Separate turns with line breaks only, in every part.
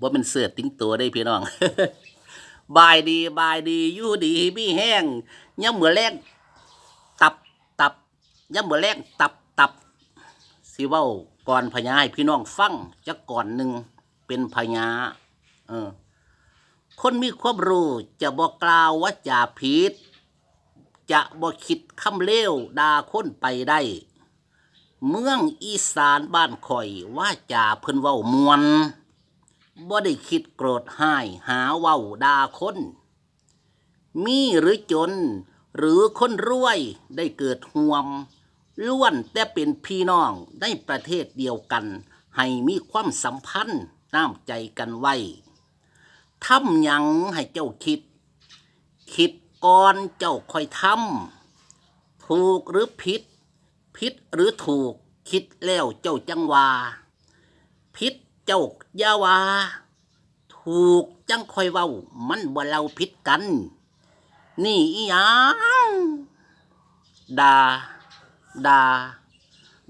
ว่าเป็นเสือติ้งตัวได้พี่น้อง บายดีบายดีอยู่ดีมีแห้งย่ำเหมือแรงตับตับย่ำเหมือแรงตับตับสิเว้าก่อนพญาให้พี่น้องฟังจะก่อนหนึ่งเป็นพญาเออ คนมีความรู้จะบอกกล่าวว่าจะผิดจะบ่คิดคำเลวด่าคนไปได้ เมืองอีสานบ้านข่อยว่าจ่าเพิ่นเว้ามวน บ่ได้คิดโกรธห้ายหาเว้าด่าคน มีหรือจน หรือคนรวยได้เกิดห่วมล้วนแต่เป็นพี่น้องในประเทศเดียวกัน ให้มีความสัมพันธ์น้ำใจกันไว้ทำยังให้เจ้าคิด คิดก่อนเจ้าค่อยทำถูกหรือผิดผิดหรือถูกคิดแล้วเจ้าจังว่าผิด เจ้าอย่าว่าถูกจังคอยเว้า มันบ่เราผิดกัน นี่อีหยังดาดา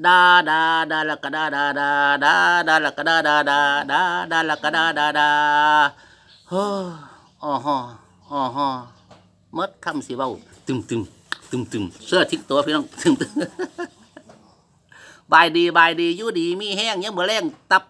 ดาดาดาละกะดาดาดาดาดาละกะดาดาดาดาดาละกะดาดาดาเฮ้ออ๋อฮออ๋อฮอมดคำสิเว้าตึมตึมตึมตึมเสื้อทิ้งตัวพี่น้องตึมตึมบายดีบายดีอยู่ดีมีแห้งยังบ่แรงตับ